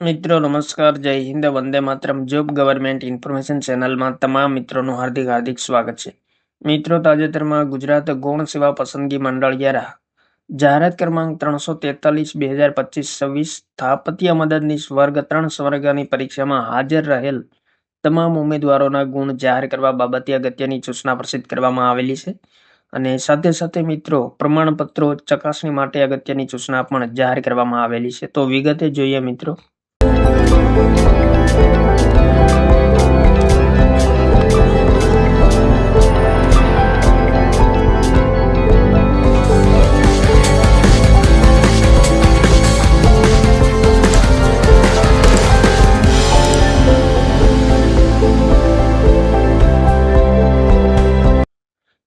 મિત્રો, નમસ્કાર. જય Hind. Vande Mataram. Job government information ચેનલમાં તમામ મિત્રોનું હાર્દિક હાર્દિક સ્વાગત છે. મિત્રો, તાજેતરમાં ગુજરાત ગૌણ સેવા પસંદગી મંડળ દ્વારા જાહેરાત ક્રમાંક ત્રણસો તેતાલીસ, બે હજાર પચીસ, છવ્વીસ, સ્થાપત્ય મદદનીશ વર્ગ ત્રણ સ્વર્ગની પરીક્ષામાં હાજર રહેલ તમામ ઉમેદવારોના ગુણ જાહેર કરવા બાબતે અગત્યની સૂચના પ્રસિદ્ધ કરવામાં આવેલી છે. અને સાથે સાથે મિત્રો, પ્રમાણપત્રો ચકાસણી માટે અગત્યની સૂચના પણ જાહેર કરવામાં આવેલી છે. તો વિગતે જોઈએ મિત્રો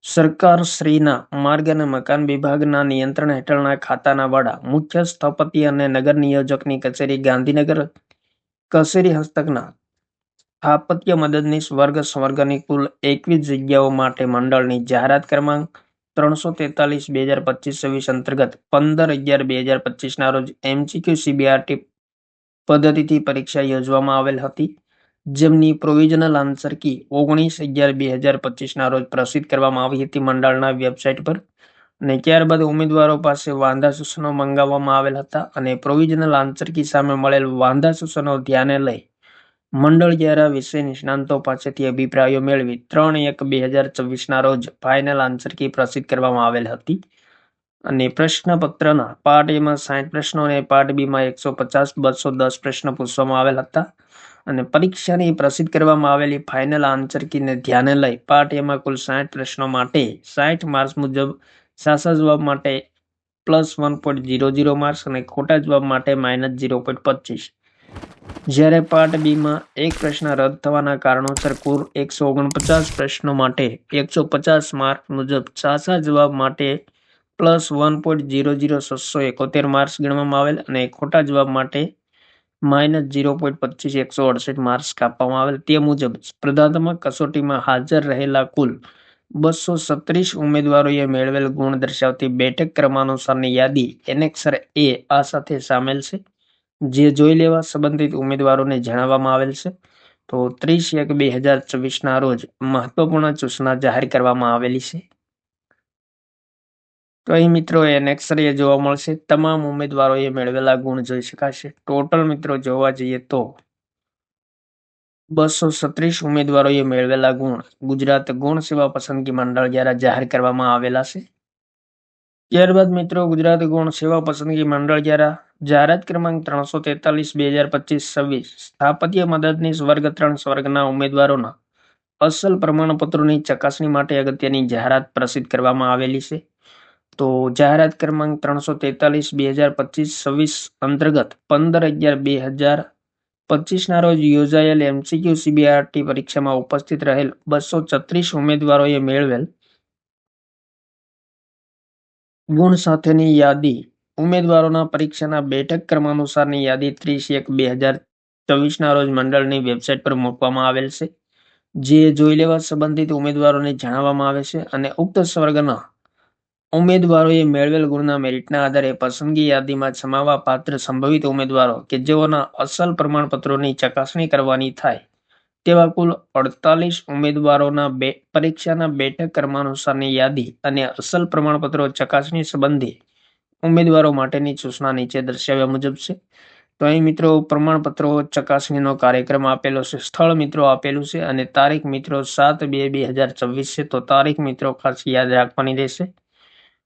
સરકાર શ્રીના માર્ગ અને મકાન વિભાગના નિયંત્રણ હેઠળના ખાતાના વડા મુખ્ય સ્થપતિ અને નગર નિયોજકની કચેરી ગાંધીનગર કચેરી હસ્તકના સ્થાપત્ય મદદનીશ વર્ગ સ્વર્ગની કુલ એકવીસ જગ્યાઓ માટે મંડળની જાહેરાત ક્રમાંક ત્રણસો તેતાલીસ, બે હજાર પચીસ, છવ્વીસ અંતર્ગત પંદર અગિયાર, બે હજાર પચીસના રોજ એમસીક્યુ સીબીઆરટી પદ્ધતિથી પરીક્ષા યોજવામાં આવેલ હતી, જેમની પ્રોવિઝનલ આન્સર કી ઓગણીસ અગિયાર, બે હજાર પચીસના રોજ પ્રસિદ્ધ કરવામાં આવી હતી મંડળના વેબસાઇટ પર. અને ત્યારબાદ ઉમેદવારો પાસે વાંધા સૂચનો મંગાવવામાં આવેલ હતા અને પ્રોવિઝનલ આન્સરકી સામે મળેલ વાંધા સૂચનો ધ્યાને લઈ મંડળ દ્વારા વિષય નિષ્ણાંતો પાસેથી અભિપ્રાયો મેળવી ત્રણ એક બે હજાર છવ્વીસના રોજ ફાઇનલ આન્સરકી પ્રસિદ્ધ કરવામાં આવેલ હતી. અને પ્રશ્નપત્રના પાર્ટ એમાં સાઠ પ્રશ્નો અને પાર્ટ બીમાં એકસો પચાસ, બસો દસ પ્રશ્નો પૂછવામાં આવેલ હતા. અને પરીક્ષાની પ્રસિદ્ધ કરવામાં આવેલી ફાઇનલ આન્સરકીને ધ્યાને લઈ પાર્ટ એમાં કુલ સાઠ પ્રશ્નો માટે સાઠ માર્ક્સ મુજબ સાચા જવાબ માટે plus one point zero zero marks અને ખોટા જવાબ માટે માઇનસ ઝીરો પોઈન્ટ પચીસ જ્યારે પાર્ટ બીમાં એક પ્રશ્ન રદ થવાના કારણોસર કુલ એકસો ઓગણપચાસ પ્રશ્નો માટે એકસો પચાસ માર્ક મુજબ સાચા જવાબ માટે plus one point zero zero છસો એકોતેર માર્ક્સ ગણવામાં આવેલ અને ખોટા જવાબ માટે માઇનસ ઝીરો પોઈન્ટ પચીસ એકસો અડસઠ માર્ક્સ કાપવામાં આવેલ. તે મુજબ સ્પર્ધાત્મક કસોટીમાં હાજર રહેલા કુલ બસો સત્રીસ ઉમેદવારોએ મેળવેલ ગુણ દર્શાવતી બેઠક ક્રમાનુસારની યાદી એનેક્સર એ આ સાથે સામેલ છે. જે જોઈ લેવા સંબંધિત ઉમેદવારોને જણાવવામાં આવેલ છે. તો ત્રીસ એક બે હજાર ચોવીસના રોજ મહત્વપૂર્ણ સૂચના જાહેર કરવામાં આવેલી છે. તો અહીં મિત્રો એનેક્સર એ જોવા મળશે. તમામ ઉમેદવારોએ મેળવેલા ગુણ જોઈ શકાશે. ટોટલ મિત્રો જોવા જઈએ તો બસો સત્રીસ ઉમેદવારોએ મેળવેલા ગુણ. ગુજરાત ગુણ સેવા પસંદગી મંડળ દ્વારા જાહેર કરવામાં આવેલા છે. ત્યારબાદ મિત્રો, ગુજરાત ગુણ સેવા પસંદગી મંડળ દ્વારા જાહેરાત ક્રમાંક ત્રણસો તેતાલીસ, બે હજાર પચીસ, છવ્વીસ, સ્થાપત્ય મદદનીશ વર્ગ ત્રણ સ્વર્ગના ઉમેદવારોના અસલ પ્રમાણપત્રોની ચકાસણી માટે અગત્યની જાહેરાત પ્રસિદ્ધ કરવામાં આવેલી છે. તો જાહેરાત ક્રમાંક ત્રણસો તેતાલીસ, બે હજાર પચીસ, છવ્વીસ અંતર્ગત પંદર અગિયાર, બે હજાર પચીસના રોજ યોજાયેલ એમસીક્યુ સીબીઆરટી પરીક્ષામાં ઉપસ્થિત રહેલ બસો છત્રીસ ઉમેદવારોએ મેળવેલ ગુણ સાથેની યાદી. ઉમેદવારોના પરીક્ષાના બેઠક ક્રમાનુસારની યાદી ત્રીસ એક બે હજાર ચોવીસના રોજ મંડળની વેબસાઇટ પર મૂકવામાં આવેલ છે. જે જોઈ લેવા સંબંધિત ઉમેદવારોને જણાવવામાં આવે છે અને ઉક્ત સ્વર્ગના ઉમેદવારોએ મેળવેલ ગુણના મેરિટના આધારે પસંદગી યાદીમાં સમાવવા પાત્ર સંભવિત ઉમેદવારો કે જેઓના અસલ પ્રમાણપત્રોની ચકાસણી કરવાની થાય, તેવા કુલ અડતાલીસ ઉમેદવારોના બે, પરીક્ષાના બેઠક ક્રમાનુસારની યાદી અને અસલ પ્રમાણપત્રો ચકાસણી સંબંધી ઉમેદવારો માટેની સૂચના નીચે દર્શાવ્યા મુજબ છે. તો અહીં મિત્રો પ્રમાણપત્રો ચકાસણીનો કાર્યક્રમ આપેલો છે, સ્થળ મિત્રો આપેલું છે અને તારીખ મિત્રો સાત બે બે હજાર છવ્વીસ છે, તો તારીખ મિત્રો ખાસ યાદ રાખવાની રહેશે.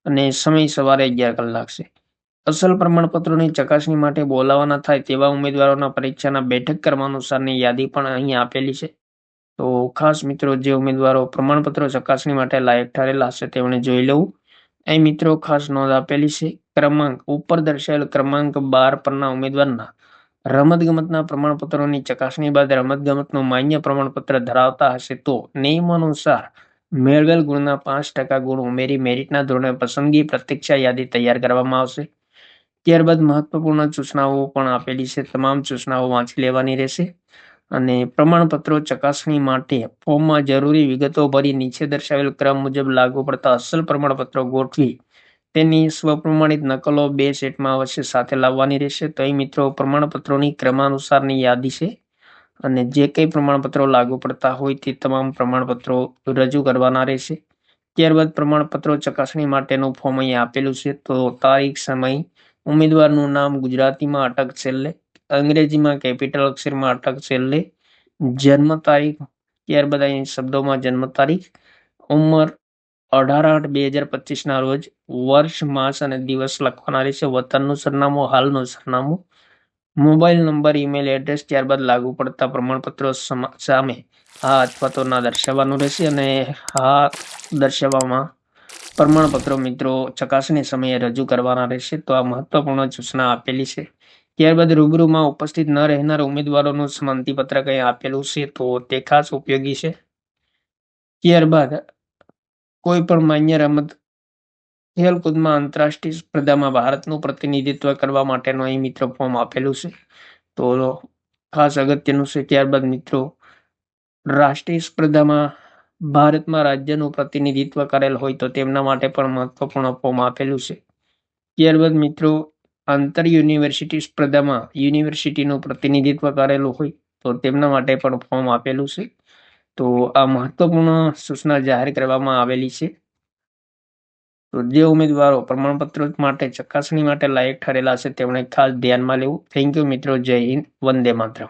અને સમય સવારે અગિયાર કલાક છે. અસલ પ્રમાણપત્રોની ચકાસણી માટે બોલાવાના થાય તેવા ઉમેદવારોના પરીક્ષાના બેઠક ક્રમાનુસારની યાદી પણ અહીં આપેલી છે. તો ખાસ મિત્રો, જે ઉમેદવારો પ્રમાણપત્રો ચકાસણી માટે લાયક ઠરેલા હશે તેમણે જોઈ લેવું અહીં મિત્રો, ખાસ નોંધ આપેલી છે. ક્રમાંક, ઉપર દર્શાવેલ ક્રમાંક બાર પરના ઉમેદવારના રમતગમતના પ્રમાણપત્રોની ચકાસણી બાદ રમતગમતનું માન્ય પ્રમાણપત્ર ધરાવતા હશે તો નિયમ અનુસાર મેળવેલ ગુણના પાંચ ટકા ગુણ ઉમેરી મેરિટના ધોરણે પસંદગી પ્રતીક્ષા યાદી તૈયાર કરવામાં આવશે. ત્યારબાદ મહત્વપૂર્ણ સૂચનાઓ પણ આપેલી છે. તમામ સૂચનાઓ વાંચી લેવાની રહેશે અને પ્રમાણપત્રો ચકાસણી માટે ફોર્મમાં જરૂરી વિગતો ભરી નીચે દર્શાવેલ ક્રમ મુજબ લાગુ પડતા અસલ પ્રમાણપત્રો ગોઠવી તેની સ્વપ્રમાણિત નકલો બે સેટમાં અવશ્ય સાથે લાવવાની રહેશે. તો મિત્રો, પ્રમાણપત્રોની ક્રમાનુસારની યાદી છે. અને જે કંઈ પ્રમાણપત્રો લાગુ પડતા હોય તે તમામ પ્રમાણપત્રો રજૂ કરવાના રહેશે. ત્યારબાદ પ્રમાણપત્રો ચકાસણી માટેનું ફોર્મ અહીં આપેલું છે. તો તારીખ, સમય, ઉમેદવારનું નામ ગુજરાતીમાં અટક છેલ્લે, અંગ્રેજીમાં કેપિટલ અક્ષરમાં અટક છેલ્લે, જન્મ તારીખ, ત્યારબાદ અહીં શબ્દોમાં જન્મ તારીખ, ઉંમર અઢાર આઠ બે હજાર પચીસના રોજ, વર્ષ, માસ અને દિવસ લખવાના રહેશે. વતનનું સરનામું, હાલનું સરનામું મોબાઈલ નંબર, ઈમેલ એડ્રેસ ત્યારબાદ લાગુ પડતા પ્રમાણપત્રો સમ- હા અથવા તો ના દર્શાવવાનું રહેશે અને હા દર્શાવવામાં પ્રમાણપત્રો મિત્રો ચકાસણી સમયે રજૂ કરવાના રહેશે. તો આ મહત્વપૂર્ણ સૂચના આપેલી છે. ત્યારબાદ રૂબરૂમાં ઉપસ્થિત ન રહેનાર ઉમેદવારોનું સંમતિ કંઈ આપેલું છે. તો તે ખાસ ઉપયોગી છે. ત્યારબાદ કોઈ પણ માન્ય રમત ખેલકૂદમાં આંતરરાષ્ટ્રીય સ્પર્ધામાં ભારતનું પ્રતિનિધિત્વ કરવા માટેનું અહીં મિત્રો ફોર્મ આપેલું છે. તો ખાસ અગત્યનું છે ત્યારબાદ મિત્રો, રાષ્ટ્રીય સ્પર્ધામાં ભારતમાં રાજ્યનું પ્રતિનિધિત્વ કરેલ હોય તો તેમના માટે પણ મહત્વપૂર્ણ ફોર્મ આપેલું છે. ત્યારબાદ મિત્રો, આંતર યુનિવર્સિટી સ્પર્ધામાં યુનિવર્સિટીનું પ્રતિનિધિત્વ કરેલું હોય તો તેમના માટે પણ ફોર્મ આપેલું છે. તો આ મહત્વપૂર્ણ સૂચના જાહેર કરવામાં આવેલી છે. તો જે ઉમેદવારો પ્રમાણપત્ર માટે ચકાસણી માટે લાયક ઠરેલા છે તેમણે ખાસ ધ્યાનમાં લેવું. થેન્ક યુ મિત્રો. જય હિન્દ. વંદે માતરમ.